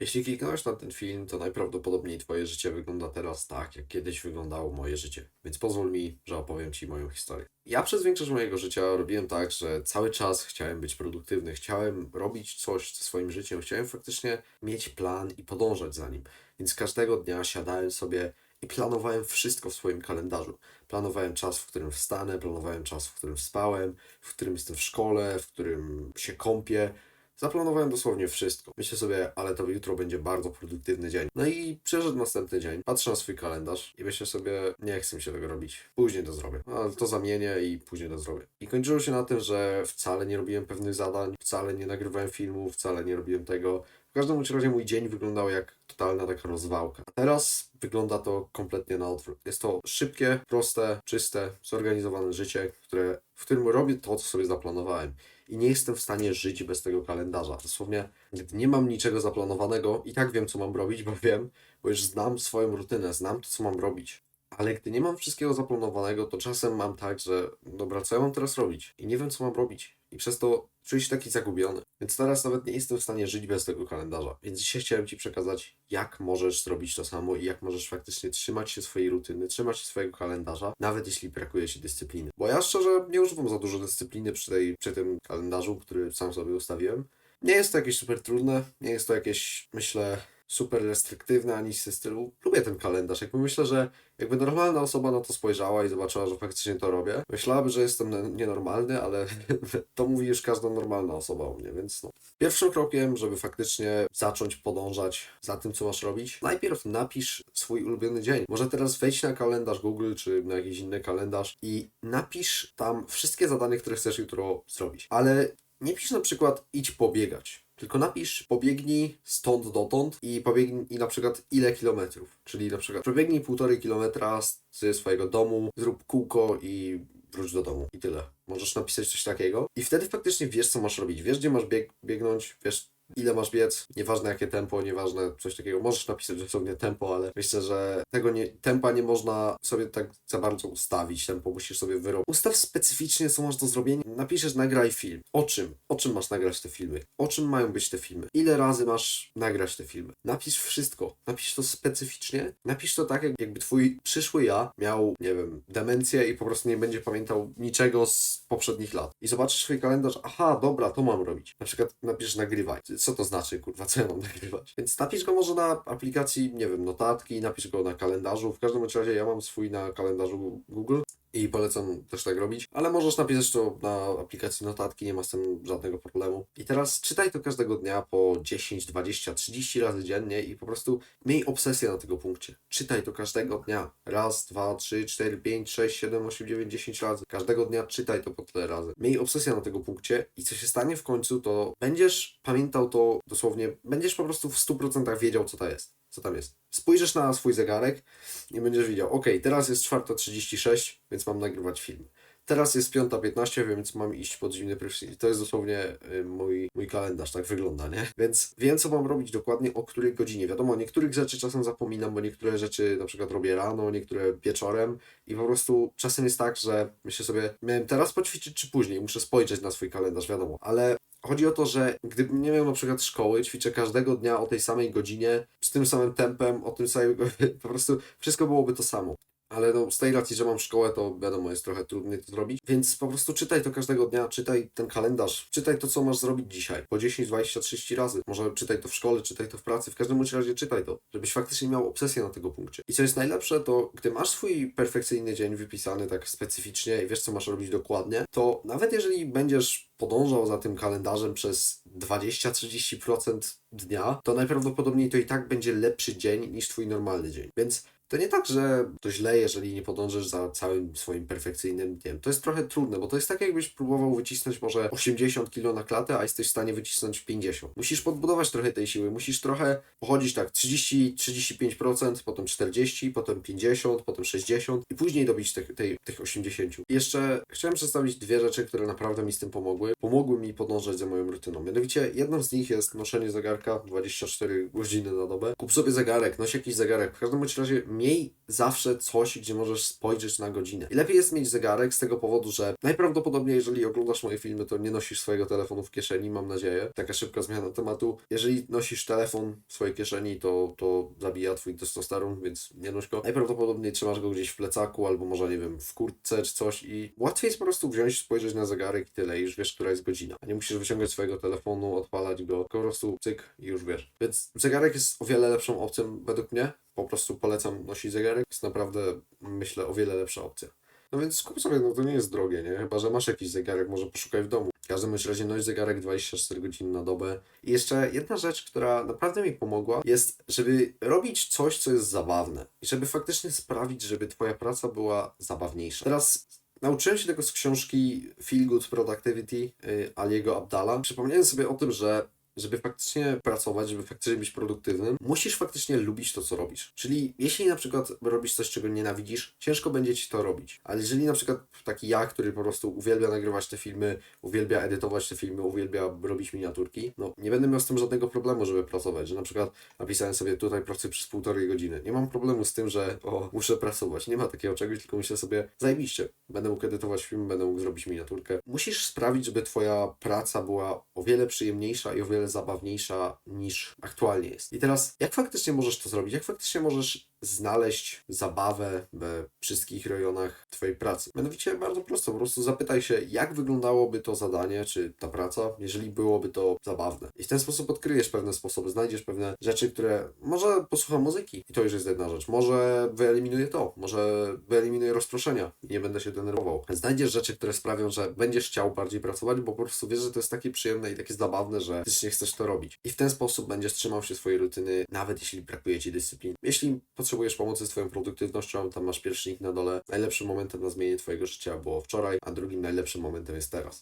Jeśli kliknąłeś na ten film, to najprawdopodobniej Twoje życie wygląda teraz tak, jak kiedyś wyglądało moje życie. Więc pozwól mi, że opowiem Ci moją historię. Ja przez większość mojego życia robiłem tak, że cały czas chciałem być produktywny, chciałem robić coś ze swoim życiem, chciałem faktycznie mieć plan i podążać za nim. Więc każdego dnia siadałem sobie i planowałem wszystko w swoim kalendarzu. Planowałem czas, w którym wstanę, planowałem czas, w którym spałem, w którym jestem w szkole, w którym się kąpię. Zaplanowałem dosłownie wszystko. Myślę sobie, ale to jutro będzie bardzo produktywny dzień. No i przyszedł następny dzień, patrzę na swój kalendarz i myślę sobie, nie chcę mi się tego robić. Później to zrobię. Ale to zamienię i później to zrobię. I kończyło się na tym, że wcale nie robiłem pewnych zadań, wcale nie nagrywałem filmów, wcale nie robiłem tego. W każdym razie mój dzień wyglądał jak totalna taka rozwałka. A teraz wygląda to kompletnie na odwrót. Jest to szybkie, proste, czyste, zorganizowane życie, które, w którym robię to, co sobie zaplanowałem. I nie jestem w stanie żyć bez tego kalendarza. Dosłownie, gdy nie mam niczego zaplanowanego, i tak wiem, co mam robić, bo wiem, bo już znam swoją rutynę, znam to, co mam robić. Ale gdy nie mam wszystkiego zaplanowanego, to czasem mam tak, że dobra, co ja mam teraz robić? I nie wiem, co mam robić. I przez to czuję się taki zagubiony. Więc teraz nawet nie jestem w stanie żyć bez tego kalendarza. Więc dzisiaj chciałem Ci przekazać, jak możesz zrobić to samo i jak możesz faktycznie trzymać się swojej rutyny, trzymać się swojego kalendarza, nawet jeśli brakuje Ci dyscypliny. Bo ja szczerze nie używam za dużo dyscypliny przy, tej, przy tym kalendarzu, który sam sobie ustawiłem. Nie jest to jakieś super trudne, nie jest to jakieś, myślę, super restriktywne, ani z stylu. Lubię ten kalendarz. Jakby myślę, że jakby normalna osoba na to spojrzała i zobaczyła, że faktycznie to robię, myślałaby, że jestem nienormalny, ale to mówi już każda normalna osoba u mnie, więc no. Pierwszym krokiem, żeby faktycznie zacząć podążać za tym, co masz robić, najpierw napisz swój ulubiony dzień. Może teraz wejdź na kalendarz Google czy na jakiś inny kalendarz i napisz tam wszystkie zadania, które chcesz jutro zrobić. Ale nie pisz na przykład idź pobiegać. Tylko napisz pobiegnij stąd dotąd i pobiegnij i na przykład ile kilometrów. Czyli na przykład przebiegnij półtorej kilometra ze swojego domu, zrób kółko i wróć do domu. I tyle. Możesz napisać coś takiego. I wtedy faktycznie wiesz, co masz robić. Wiesz, gdzie masz bieg biegnąć, wiesz, ile masz biec, nieważne jakie tempo, nieważne coś takiego. Możesz napisać dosłownie tempo, ale myślę, że tego nie, tempa nie można sobie tak za bardzo ustawić. Tempo musisz sobie wyrobić. Ustaw specyficznie, co masz do zrobienia. Napiszesz, nagraj film. O czym? O czym masz nagrać te filmy? O czym mają być te filmy? Ile razy masz nagrać te filmy? Napisz wszystko. Napisz to specyficznie. Napisz to tak, jak- jakby twój przyszły ja miał, nie wiem, demencję i po prostu nie będzie pamiętał niczego z poprzednich lat. I zobaczysz swój kalendarz, aha, dobra, to mam robić. Na przykład napisz nagrywaj. Co to znaczy, kurwa, co ja mam nagrywać? Więc napisz go może na aplikacji, nie wiem, notatki, napisz go na kalendarzu. W każdym razie ja mam swój na kalendarzu Google i polecam też tak robić, ale możesz napisać to na aplikacji notatki, nie ma z tym żadnego problemu. I teraz czytaj to każdego dnia po 10, 20, 30 razy dziennie i po prostu miej obsesję na tego punkcie. Czytaj to każdego dnia. Raz, dwa, trzy, cztery, pięć, sześć, siedem, osiem, dziewięć, dziesięć razy. Każdego dnia czytaj to po tyle razy. Miej obsesję na tego punkcie i co się stanie w końcu, to będziesz pamiętał to dosłownie, będziesz po prostu w 100% wiedział, co to jest. Co tam jest. Spojrzysz na swój zegarek i będziesz widział, ok, teraz jest 4.36, więc mam nagrywać film. Teraz jest 5.15, więc mam iść pod zimny prysznic. To jest dosłownie y, mój, mój kalendarz, tak wygląda, nie? Więc wiem, co mam robić dokładnie o której godzinie. Wiadomo, niektórych rzeczy czasem zapominam, bo niektóre rzeczy na przykład robię rano, niektóre wieczorem i po prostu czasem jest tak, że myślę sobie, miałem teraz poćwiczyć czy później, muszę spojrzeć na swój kalendarz, wiadomo, ale Chodzi o to, że gdybym nie miał na przykład szkoły, ćwiczę każdego dnia o tej samej godzinie, z tym samym tempem, o tym samym, po prostu wszystko byłoby to samo. Ale no, z tej racji, że mam szkołę, to wiadomo, jest trochę trudniej to zrobić. Więc po prostu czytaj to każdego dnia, czytaj ten kalendarz, czytaj to, co masz zrobić dzisiaj. Po 10, 20, 30 razy. Może czytaj to w szkole, czytaj to w pracy. W każdym razie czytaj to, żebyś faktycznie miał obsesję na tego punkcie. I co jest najlepsze, to gdy masz swój perfekcyjny dzień wypisany tak specyficznie i wiesz, co masz robić dokładnie, to nawet jeżeli będziesz podążał za tym kalendarzem przez 20-30% dnia, to najprawdopodobniej to i tak będzie lepszy dzień niż twój normalny dzień. Więc to nie tak, że to źle, jeżeli nie podążysz za całym swoim perfekcyjnym dniem. To jest trochę trudne, bo to jest tak, jakbyś próbował wycisnąć może 80 kg na klatę, a jesteś w stanie wycisnąć 50. Musisz podbudować trochę tej siły, musisz trochę pochodzić tak 30-35%, potem 40, potem 50, potem 60 i później dobić tych, tej, tych 80. I jeszcze chciałem przedstawić dwie rzeczy, które naprawdę mi z tym pomogły. Pomogły mi podążać za moją rutyną. Mianowicie jedną z nich jest noszenie zegarka 24 godziny na dobę. Kup sobie zegarek, noś jakiś zegarek. W każdym razie miej zawsze coś, gdzie możesz spojrzeć na godzinę. I lepiej jest mieć zegarek z tego powodu, że najprawdopodobniej, jeżeli oglądasz moje filmy, to nie nosisz swojego telefonu w kieszeni, mam nadzieję. Taka szybka zmiana tematu. Jeżeli nosisz telefon w swojej kieszeni, to, to zabija twój testosteron, więc nie noś go. Najprawdopodobniej trzymasz go gdzieś w plecaku, albo może, nie wiem, w kurtce czy coś i łatwiej jest po prostu wziąć, spojrzeć na zegarek i tyle, i już wiesz, która jest godzina. A nie musisz wyciągać swojego telefonu, odpalać go, po prostu cyk i już wiesz. Więc zegarek jest o wiele lepszą opcją według mnie. Po prostu polecam nosić zegarek. Jest naprawdę, myślę, o wiele lepsza opcja. No więc kup sobie, no to nie jest drogie, nie? Chyba, że masz jakiś zegarek, może poszukaj w domu. W każdym razie noś zegarek 24 godziny na dobę. I jeszcze jedna rzecz, która naprawdę mi pomogła, jest, żeby robić coś, co jest zabawne. I żeby faktycznie sprawić, żeby twoja praca była zabawniejsza. Teraz nauczyłem się tego z książki Feel Good Productivity y, Aliego Abdala. Przypomniałem sobie o tym, że żeby faktycznie pracować, żeby faktycznie być produktywnym, musisz faktycznie lubić to, co robisz. Czyli jeśli na przykład robisz coś, czego nienawidzisz, ciężko będzie ci to robić. Ale jeżeli na przykład taki ja, który po prostu uwielbia nagrywać te filmy, uwielbia edytować te filmy, uwielbia robić miniaturki, no nie będę miał z tym żadnego problemu, żeby pracować, że na przykład napisałem sobie tutaj pracuję przez półtorej godziny. Nie mam problemu z tym, że o, muszę pracować. Nie ma takiego czegoś, tylko myślę sobie, zajebiście, będę mógł edytować film, będę mógł zrobić miniaturkę. Musisz sprawić, żeby twoja praca była o wiele przyjemniejsza i o wiele zabawniejsza niż aktualnie jest. I teraz, jak faktycznie możesz to zrobić? Jak faktycznie możesz znaleźć zabawę we wszystkich rejonach Twojej pracy? Mianowicie bardzo prosto, po prostu zapytaj się, jak wyglądałoby to zadanie, czy ta praca, jeżeli byłoby to zabawne. I w ten sposób odkryjesz pewne sposoby, znajdziesz pewne rzeczy, które może posłucham muzyki i to już jest jedna rzecz. Może wyeliminuję to, może wyeliminuję rozproszenia i nie będę się denerwował. Znajdziesz rzeczy, które sprawią, że będziesz chciał bardziej pracować, bo po prostu wiesz, że to jest takie przyjemne i takie zabawne, że faktycznie chcesz to robić. I w ten sposób będziesz trzymał się swojej rutyny, nawet jeśli brakuje Ci dyscypliny. Jeśli potrzebujesz pomocy z Twoją produktywnością, tam masz pierwszy link na dole. Najlepszym momentem na zmienienie Twojego życia było wczoraj, a drugim najlepszym momentem jest teraz.